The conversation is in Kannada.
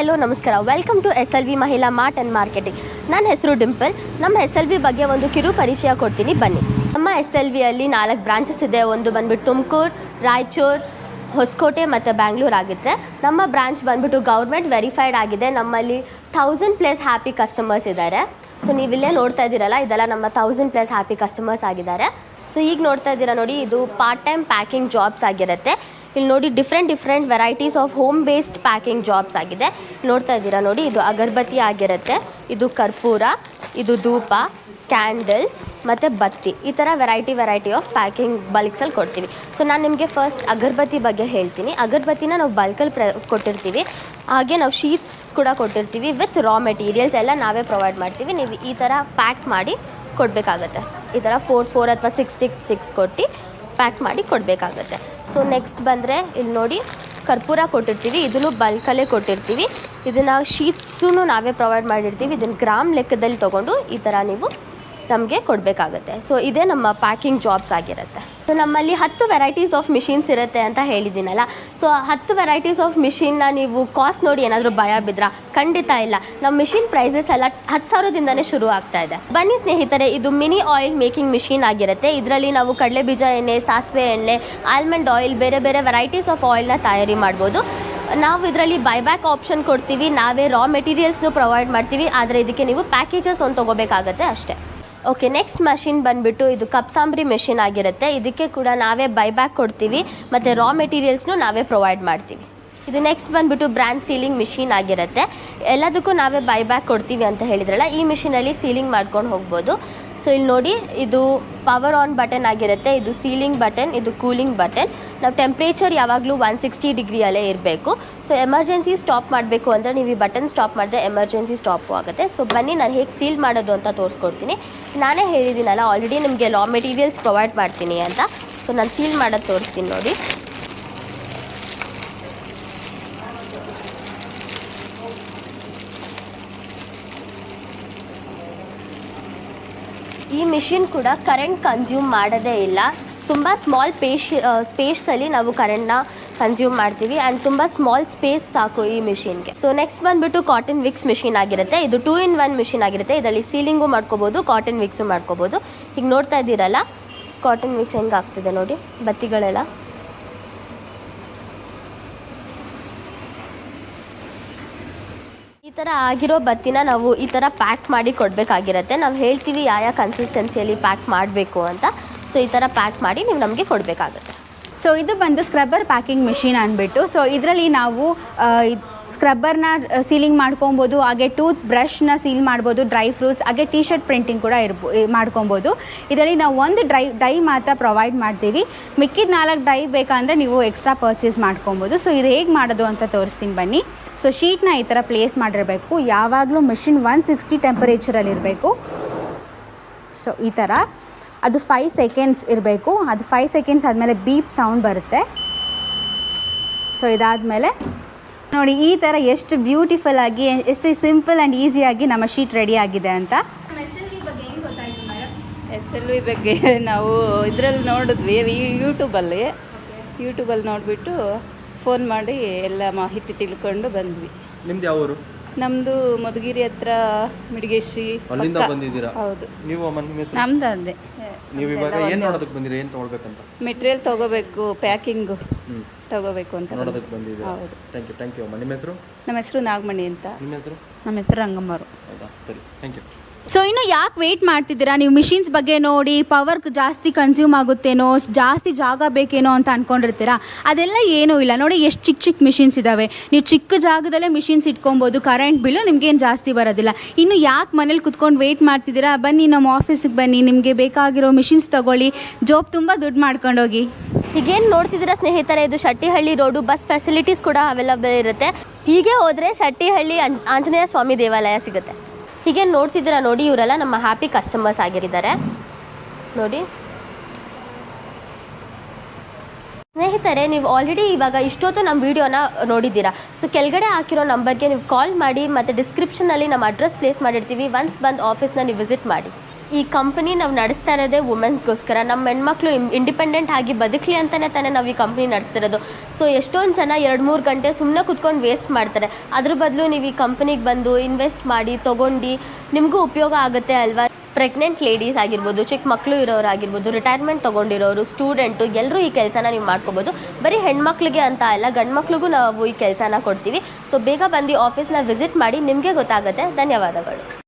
ಹೆಲೋ ನಮಸ್ಕಾರ. Welcome to S L V Mahila mart and marketing ನನ್ನ ಹೆಸರು ಡಿಂಪಲ್ ನಮ್ಮ ಎಸ್ ಎಲ್ ವಿ ಬಗ್ಗೆ ಒಂದು ಕಿರು ಪರಿಚಯ ಕೊಡ್ತೀನಿ. ಬನ್ನಿ. ನಮ್ಮ ಎಸ್ ಎಲ್ ವಿಯಲ್ಲಿ ನಾಲ್ಕು ಬ್ರಾಂಚಸ್ ಇದೆ. ಒಂದು ಬಂದ್ಬಿಟ್ಟು ತುಮಕೂರು, ರಾಯಚೂರು, ಹೊಸಕೋಟೆ ಮತ್ತು ಬ್ಯಾಂಗ್ಳೂರ್ ಆಗುತ್ತೆ. ನಮ್ಮ ಬ್ರಾಂಚ್ ಬಂದ್ಬಿಟ್ಟು ಗೌರ್ಮೆಂಟ್ ವೆರಿಫೈಡ್ ಆಗಿದೆ. ನಮ್ಮಲ್ಲಿ ಥೌಸಂಡ್ ಪ್ಲಸ್ ಹ್ಯಾಪಿ ಕಸ್ಟಮರ್ಸ್ ಇದ್ದಾರೆ ಸೊ ನೀವಿಲ್ಲೇ ನೋಡ್ತಾ ಇದ್ದೀರಲ್ಲ, ಇದೆಲ್ಲ ನಮ್ಮ ಥೌಸಂಡ್ ಪ್ಲಸ್ ಹ್ಯಾಪಿ ಕಸ್ಟಮರ್ಸ್ ಆಗಿದ್ದಾರೆ. ಸೊ ಈಗ ನೋಡ್ತಾ ಇದ್ದೀರಾ ನೋಡಿ, ಇದು ಪಾರ್ಟ್ ಟೈಮ್ ಪ್ಯಾಕಿಂಗ್ ಜಾಬ್ಸ್ ಆಗಿರುತ್ತೆ. ಇಲ್ಲಿ ನೋಡಿ different different varieties of home based packing jobs ಆಗಿದೆ. ನೋಡ್ತಾ ಇದ್ದೀರಾ ನೋಡಿ, ಇದು ಅಗರಬತ್ತಿ ಆಗಿರುತ್ತೆ, ಇದು ಕರ್ಪೂರ, ಇದು ಧೂಪ ಕ್ಯಾಂಡಲ್ಸ್ ಮತ್ತು ಬತ್ತಿ. ಈ ಥರ ವೆರೈಟಿ ವೆರೈಟಿ ಆಫ್ ಪ್ಯಾಕಿಂಗ್ ಬಲ್ಕ್ಸಲ್ಲಿ ಕೊಡ್ತೀವಿ. ಸೊ ನಾನು ನಿಮಗೆ ಫಸ್ಟ್ ಅಗರಬತ್ತಿ ಬಗ್ಗೆ ಹೇಳ್ತೀನಿ. ಅಗರಬತ್ತಿನ ನಾವು ಬಲ್ಕಲ್ಲಿ ಪ್ರ, ಕೊಟ್ಟಿರ್ತೀವಿ. ಹಾಗೆ ನಾವು ಶೀಟ್ಸ್ ಕೂಡ ಕೊಟ್ಟಿರ್ತೀವಿ ವಿತ್ ರಾ ಮೆಟೀರಿಯಲ್ಸ್ ಎಲ್ಲ ನಾವೇ ಪ್ರೊವೈಡ್ ಮಾಡ್ತೀವಿ. ನೀವು ಈ ಥರ ಪ್ಯಾಕ್ ಮಾಡಿ ಕೊಡಬೇಕಾಗತ್ತೆ. ಈ ಥರ ಫೋರ್ ಫೋರ್ ಅಥವಾ ಸಿಕ್ಸ್ ಸಿಕ್ಸ್ ಸಿಕ್ಸ್ ಕೊಟ್ಟು. ಪ್ಯಾಕ್ ಮಾಡಿ ಕೊಡಬೇಕಾಗತ್ತೆ. ಸೊ ನೆಕ್ಸ್ಟ್ ಬಂದರೆ ಇಲ್ಲಿ ನೋಡಿ ಕರ್ಪೂರ ಕೊಟ್ಟಿರ್ತೀವಿ, ಇದನ್ನು ಬಲ್ಕಲ್ಲೇ ಕೊಟ್ಟಿರ್ತೀವಿ. ಇದನ್ನು ಶೀಟ್ಸೂ ನಾವೇ ಪ್ರೊವೈಡ್ ಮಾಡಿರ್ತೀವಿ. ಇದನ್ನು ಗ್ರಾಮ್ ಲೆಕ್ಕದಲ್ಲಿ ತೊಗೊಂಡು ಈ ಥರ ನೀವು ನಮಗೆ ಕೊಡಬೇಕಾಗತ್ತೆ. ಸೊ ಇದೇ ನಮ್ಮ ಪ್ಯಾಕಿಂಗ್ ಜಾಬ್ಸ್ ಆಗಿರುತ್ತೆ. ಸೊ ನಮ್ಮಲ್ಲಿ ಹತ್ತು ವೆರೈಟೀಸ್ ಆಫ್ ಮಿಷಿನ್ಸ್ ಇರುತ್ತೆ ಅಂತ ಹೇಳಿದ್ದೀನಲ್ಲ. ಸೊ ಹತ್ತು ವೆರೈಟೀಸ್ ಆಫ್ ಮಿಷಿನ್ನ ನೀವು ಕಾಸ್ಟ್ ನೋಡಿ ಏನಾದರೂ ಭಯ ಬಿದ್ರಾ? ಖಂಡಿತ ಇಲ್ಲ. ನಮ್ಮ ಮಿಷಿನ್ ಪ್ರೈಸಸ್ ಎಲ್ಲ ಹತ್ತು ಸಾವಿರದಿಂದನೇ ಶುರು ಆಗ್ತಾ ಇದೆ. ಬನ್ನಿ ಸ್ನೇಹಿತರೆ, ಇದು ಮಿನಿ ಆಯಿಲ್ ಮೇಕಿಂಗ್ ಮಿಷಿನ್ ಆಗಿರುತ್ತೆ. ಇದರಲ್ಲಿ ನಾವು ಕಡಲೆ ಬೀಜ ಎಣ್ಣೆ, ಸಾಸಿವೆ ಎಣ್ಣೆ ಆಲ್ಮಂಡ್ ಆಯಿಲ್ ಬೇರೆ ಬೇರೆ ವೆರೈಟೀಸ್ ಆಫ್ ಆಯಿಲ್ನ ತಯಾರಿ ಮಾಡ್ಬೋದು. ನಾವು ಇದರಲ್ಲಿ ಬೈಬ್ಯಾಕ್ ಆಪ್ಷನ್ ಕೊಡ್ತೀವಿ. ನಾವೇ ರಾ ಮೆಟೀರಿಯಲ್ಸ್ನು ಪ್ರೊವೈಡ್ ಮಾಡ್ತೀವಿ. ಆದರೆ ಇದಕ್ಕೆ ನೀವು ಪ್ಯಾಕೇಜಸ್ ಒಂದು ತೊಗೋಬೇಕಾಗತ್ತೆ ಅಷ್ಟೇ. ಓಕೆ ನೆಕ್ಸ್ಟ್ ಮಷಿನ್ ಬಂದುಬಿಟ್ಟು ಇದು ಕಪ್ಸಾಂಬ್ರಿ ಮೆಷಿನ್ ಆಗಿರುತ್ತೆ. ಇದಕ್ಕೆ ಕೂಡ ನಾವೇ ಬೈಬ್ಯಾಕ್ ಕೊಡ್ತೀವಿ. ಮತ್ತು ರಾ ಮೆಟೀರಿಯಲ್ಸ್ನು ನಾವೇ ಪ್ರೊವೈಡ್ ಮಾಡ್ತೀವಿ. ಇದು ನೆಕ್ಸ್ಟ್ ಬಂದುಬಿಟ್ಟು ಬ್ರ್ಯಾಂಡ್ ಸೀಲಿಂಗ್ ಮಿಷಿನ್ ಆಗಿರುತ್ತೆ. ಎಲ್ಲದಕ್ಕೂ ನಾವೇ ಬೈಬ್ಯಾಕ್ ಕೊಡ್ತೀವಿ ಅಂತ ಹೇಳಿದ್ರಲ್ಲ, ಈ ಮಿಷಿನಲ್ಲಿ ಸೀಲಿಂಗ್ ಮಾಡ್ಕೊಂಡು ಹೋಗ್ಬೋದು. ಸೊ ಇಲ್ಲಿ ನೋಡಿ, ಇದು ಪವರ್ ಆನ್ ಬಟನ್ ಆಗಿರುತ್ತೆ. ಇದು ಸೀಲಿಂಗ್ ಬಟನ್ ಇದು ಕೂಲಿಂಗ್ ಬಟನ್ ನಾವು ಟೆಂಪ್ರೇಚರ್ ಯಾವಾಗಲೂ ಒನ್ ಸಿಕ್ಸ್ಟಿ ಡಿಗ್ರಿಯಲ್ಲೇ ಇರಬೇಕು. ಸೊ ಎಮರ್ಜೆನ್ಸಿ ಸ್ಟಾಪ್ ಮಾಡಬೇಕು ಅಂದರೆ ನೀವು ಈ ಬಟನ್ ಸ್ಟಾಪ್ ಮಾಡಿದ್ರೆ ಎಮರ್ಜೆನ್ಸಿ ಸ್ಟಾಪ್ ಆಗುತ್ತೆ. ಸೊ ಬನ್ನಿ, ನಾನು ಹೇಗೆ ಸೀಲ್ ಮಾಡೋದು ಅಂತ ತೋರಿಸ್ಕೊಡ್ತೀನಿ. ನಾನೇ ಹೇಳಿದ್ದೀನಲ್ಲ ಆಲ್ರೆಡಿ ನಿಮಗೆ ಲಾ ಮೆಟೀರಿಯಲ್ಸ್ ಪ್ರೊವೈಡ್ ಮಾಡ್ತೀನಿ ಅಂತ. ಸೊ ನಾನು ಸೀಲ್ ಮಾಡೋದು ತೋರಿಸ್ತೀನಿ ನೋಡಿ. ಈ ಮಿಷಿನ್ ಕೂಡ ಕರೆಂಟ್ ಕನ್ಸ್ಯೂಮ್ ಮಾಡೋದೇ ಇಲ್ಲ. ತುಂಬ ಸ್ಮಾಲ್ ಪೇಶ್ ಸ್ಪೇಸಲ್ಲಿ ನಾವು ಕರೆಂಟ್ನ ಕನ್ಸ್ಯೂಮ್ ಮಾಡ್ತೀವಿ ಆ್ಯಂಡ್ ತುಂಬ ಸ್ಮಾಲ್ ಸ್ಪೇಸ್ ಸಾಕು ಈ ಮಿಷಿನ್ಗೆ ಸೊ ನೆಕ್ಸ್ಟ್ ಬಂದುಬಿಟ್ಟು ಕಾಟನ್ ವಿಕ್ಸ್ ಮಿಷಿನ್ ಆಗಿರುತ್ತೆ. ಇದು ಟೂ ಇನ್ ಒನ್ ಮಿಷಿನ್ ಆಗಿರುತ್ತೆ. ಇದರಲ್ಲಿ ಸೀಲಿಂಗು ಮಾಡ್ಕೋಬೋದು ಕಾಟನ್ ವಿಕ್ಸು ಮಾಡ್ಕೋಬೋದು. ಈಗ ನೋಡ್ತಾ ಇದ್ದೀರಲ್ಲ ಕಾಟನ್ ವಿಕ್ಸ್ ಹೆಂಗೆ ಆಗ್ತಿದೆ ನೋಡಿ, ಬತ್ತಿಗಳೆಲ್ಲ. ಥರ ಆಗಿರೋ ಬತ್ತಿನ ನಾವು ಈ ಥರ ಪ್ಯಾಕ್ ಮಾಡಿ ಕೊಡಬೇಕಾಗಿರತ್ತೆ. ನಾವು ಹೇಳ್ತೀವಿ ಯಾವ ಯಾವ ಕನ್ಸಿಸ್ಟೆನ್ಸಿಯಲ್ಲಿ ಪ್ಯಾಕ್ ಮಾಡಬೇಕು ಅಂತ. ಸೊ ಈ ಥರ ಪ್ಯಾಕ್ ಮಾಡಿ ನೀವು ನಮಗೆ ಕೊಡಬೇಕಾಗುತ್ತೆ. ಸೊ ಇದು ಬಂದು ಸ್ಕ್ರಬ್ಬರ್ ಪ್ಯಾಕಿಂಗ್ ಮಿಷಿನ್ ಅಂದ್ಬಿಟ್ಟು ಸೊ ಇದರಲ್ಲಿ ನಾವು ಸ್ಕ್ರಬ್ಬರ್ನ ಸೀಲಿಂಗ್ ಮಾಡ್ಕೊಬೋದು. ಹಾಗೆ ಟೂತ್ ಬ್ರಷ್ನ ಸೀಲ್ ಮಾಡ್ಬೋದು ಡ್ರೈ ಫ್ರೂಟ್ಸ್ ಹಾಗೆ ಟೀ ಶರ್ಟ್ ಪ್ರಿಂಟಿಂಗ್ ಕೂಡ ಇರ್ಬೋ ಮಾಡ್ಕೊಬೋದು. ಇದರಲ್ಲಿ ನಾವು ಒಂದು ಡ್ರೈ ಡೈ ಮಾತ್ರ ಪ್ರೊವೈಡ್ ಮಾಡ್ತೀವಿ. ಮಿಕ್ಕಿದ ನಾಲ್ಕು ಡೈ ಬೇಕಂದರೆ ನೀವು ಎಕ್ಸ್ಟ್ರಾ ಪರ್ಚೇಸ್ ಮಾಡ್ಕೊಬೋದು. ಸೊ ಇದು ಹೇಗೆ ಮಾಡೋದು ಅಂತ ತೋರಿಸ್ತೀನಿ ಬನ್ನಿ. ಸೊ ಶೀಟ್ನ ಈ ಥರ ಪ್ಲೇಸ್ ಮಾಡಿರಬೇಕು. ಯಾವಾಗಲೂ ಮೆಷಿನ್ ಒನ್ ಸಿಕ್ಸ್ಟಿ ಟೆಂಪರೇಚರಲ್ಲಿ ಇರಬೇಕು. ಸೊ ಈ ಥರ ಅದು ಫೈವ್ ಸೆಕೆಂಡ್ಸ್ ಇರಬೇಕು. ಅದು ಫೈವ್ ಸೆಕೆಂಡ್ಸ್ ಆದಮೇಲೆ ಬೀಪ್ ಸೌಂಡ್ ಬರುತ್ತೆ. ಸೊ ಇದಾದಮೇಲೆ ನೋಡಿ ಈ ಥರ ಎಷ್ಟು ಬ್ಯೂಟಿಫುಲ್ ಆಗಿ ಎಷ್ಟು ಸಿಂಪಲ್ ಆ್ಯಂಡ್ ಈಸಿಯಾಗಿ ನಮ್ಮ ಶೀಟ್ ರೆಡಿ ಆಗಿದೆ ಅಂತ. ಎಸ್ ಎಲ್ ವಿ ಬಗ್ಗೆ ನಾವು ಇದರಲ್ಲಿ ನೋಡಿದ್ವಿ ಯೂಟ್ಯೂಬಲ್ಲಿ ಯೂಟ್ಯೂಬಲ್ಲಿ ನೋಡಿಬಿಟ್ಟು ಫೋನ್ ಮಾಡಿ ಎಲ್ಲ ಮಾಹಿತಿ ತಿಳ್ಕೊಂಡು ಬಂದ್ವಿ. ನಿಮ್ದು ಯಾವ ಊರು? ನಮ್ಮದು ಮಧುಗಿರಿ ಹತ್ರ ಮಿಡಿಗೇಶಿ ಅಲ್ಲಿಂದ ಪಕ್ಕ. ಬಂದಿದ್ದೀರಾ? ಹೌದು. ನೀವು ಅಮ್ಮ ನಿಮ್ಮ ಹೆಸರು? ನಮ್ದು ಅದೇ. ನೀವು ಇವಾಗ ಏನು ನೋಡೋದಕ್ಕೆ ಬಂದಿರಿ? ಏನು ತಗೊಳ್ಬೇಕಂತ? ಮೆಟೀರಿಯಲ್ ತಗೋಬೇಕು ಪ್ಯಾಕಿಂಗ್ ತಗೋಬೇಕು ಅಂತ ಬಂದ್ವಿ. ನೋಡೋದಕ್ಕೆ ಬಂದಿದ್ದೀರಾ? ಹೌದು. ಥ್ಯಾಂಕ್ ಯು ಥ್ಯಾಂಕ್ ಯು ಅಮ್ಮ. ನಿಮ್ಮ ಹೆಸರು? ನಮ್ಮ ಹೆಸರು ನಾಗಮಣಿ ಅಂತ. ನಿಮ್ಮ ಹೆಸರು? ನಮ್ಮ ಹೆಸರು ರಂಗಮ್ಮರು. ಹೌದಾ? ಸರಿ. ಥ್ಯಾಂಕ್ ಯು ಸೊ ಇನ್ನು ಯಾಕೆ ವೆಯ್ಟ್ ಮಾಡ್ತಿದ್ದೀರಾ? ನೀವು ಮಿಷಿನ್ಸ್ ಬಗ್ಗೆ ನೋಡಿ ಪವರ್ ಜಾಸ್ತಿ ಕನ್ಸ್ಯೂಮ್ ಆಗುತ್ತೇನೋ, ಜಾಸ್ತಿ ಜಾಗ ಬೇಕೇನೋ ಅಂತ ಅಂದ್ಕೊಂಡಿರ್ತೀರಾ ಅದೆಲ್ಲ ಏನೂ ಇಲ್ಲ. ನೋಡಿ, ಎಷ್ಟು ಚಿಕ್ಕ ಚಿಕ್ಕ ಮಿಷಿನ್ಸ್ ಇದ್ದಾವೆ ನೀವು ಚಿಕ್ಕ ಜಾಗದಲ್ಲೇ ಮಿಷಿನ್ಸ್ ಇಟ್ಕೊಬೋದು ಕರೆಂಟ್ ಬಿಲ್ಲು ನಿಮಗೇನು ಜಾಸ್ತಿ ಬರೋದಿಲ್ಲ. ಇನ್ನು ಯಾಕೆ ಮನೇಲಿ ಕುತ್ಕೊಂಡು ವೆಯ್ಟ್ ಮಾಡ್ತಿದ್ದೀರಾ? ಬನ್ನಿ, ನಮ್ಮ ಆಫೀಸಿಗೆ ಬನ್ನಿ. ನಿಮಗೆ ಬೇಕಾಗಿರೋ ಮಿಷಿನ್ಸ್ ತೊಗೊಳ್ಳಿ. ಜಾಬ್ ತುಂಬ ದುಡ್ಡು ಮಾಡ್ಕೊಂಡೋಗಿ. ಈಗೇನು ನೋಡ್ತಿದ್ದೀರಾ ಸ್ನೇಹಿತರೆ? ಇದು ಶಟ್ಟಿಹಳ್ಳಿ ರೋಡು ಬಸ್ ಫೆಸಿಲಿಟೀಸ್ ಕೂಡ ಅವೈಲಬಲ್ ಇರುತ್ತೆ. ಹೀಗೆ ಹೋದರೆ ಶಟ್ಟಿಹಳ್ಳಿ ಆಂಜ್- ಆಂಜನೇಯ ಸ್ವಾಮಿ ದೇವಾಲಯ ಸಿಗುತ್ತೆ. ಹೀಗೆ ನೋಡ್ತಿದ್ದೀರ ನೋಡಿ ಇವರೆಲ್ಲ ನಮ್ಮ ಹ್ಯಾಪಿ ಕಸ್ಟಮರ್ಸ್ ಆಗಿರಿದ್ದಾರೆ. ನೋಡಿ. ಸ್ನೇಹಿತರೆ, ನೀವು ಆಲ್ರೆಡಿ ಇವಾಗ ಇಷ್ಟೊತ್ತು ನಮ್ಮ ವಿಡಿಯೋನ ನೋಡಿದ್ದೀರಾ. ಸೊ ಕೆಳಗಡೆ ಹಾಕಿರೋ ನಂಬರ್ಗೆ ನೀವು ಕಾಲ್ ಮಾಡಿ ಮತ್ತು ಡಿಸ್ಕ್ರಿಪ್ಷನ್ನಲ್ಲಿ ನಮ್ಮ ಅಡ್ರೆಸ್ ಪ್ಲೇಸ್ ಮಾಡಿರ್ತೀವಿ. ಒನ್ಸ್ ಬಂದು ಆಫೀಸ್ನ ನೀವು ವಿಸಿಟ್ ಮಾಡಿ. ಈ ಕಂಪನಿ ನಾವು ನಡೆಸ್ತಾ ಇರೋದೇ ವುಮೆನ್ಸ್ಗೋಸ್ಕರ ನಮ್ಮ ಹೆಣ್ಮಕ್ಳು ಇಂಡಿಪೆಂಡೆಂಟ್ ಆಗಿ ಬದುಕಲಿ ಅಂತಲೇ ತಾನೇ ನಾವು ಈ ಕಂಪ್ನಿ ನಡೆಸ್ತಿರೋದು ಸೊ ಎಷ್ಟೊಂದು ಜನ ಎರಡು ಮೂರು ಗಂಟೆ ಸುಮ್ಮನೆ ಕುತ್ಕೊಂಡು ವೇಸ್ಟ್ ಮಾಡ್ತಾರೆ. ಅದ್ರ ಬದಲು ನೀವು ಈ ಕಂಪ್ನಿಗೆ ಬಂದು ಇನ್ವೆಸ್ಟ್ ಮಾಡಿ, ತೊಗೊಂಡು ನಿಮಗೂ ಉಪಯೋಗ ಆಗುತ್ತೆ ಅಲ್ವಾ? ಪ್ರೆಗ್ನೆಂಟ್ ಲೇಡೀಸ್ ಆಗಿರ್ಬೋದು ಚಿಕ್ಕ ಮಕ್ಕಳು ಇರೋರು ಆಗಿರ್ಬೋದು ರಿಟೈರ್ಮೆಂಟ್ ತೊಗೊಂಡಿರೋರು ಸ್ಟೂಡೆಂಟು ಎಲ್ಲರೂ ಈ ಕೆಲಸನ ನೀವು ಮಾಡ್ಕೋಬೋದು. ಬರೀ ಹೆಣ್ಮಕ್ಳಿಗೆ ಅಂತ ಅಲ್ಲ, ಗಂಡು ಮಕ್ಳಿಗೂ ನಾವು ಈ ಕೆಲಸನ ಕೊಡ್ತೀವಿ. ಸೊ ಬೇಗ ಬಂದು ಆಫೀಸ್ನ ವಿಸಿಟ್ ಮಾಡಿ ನಿಮಗೆ ಗೊತ್ತಾಗುತ್ತೆ. ಧನ್ಯವಾದಗಳು.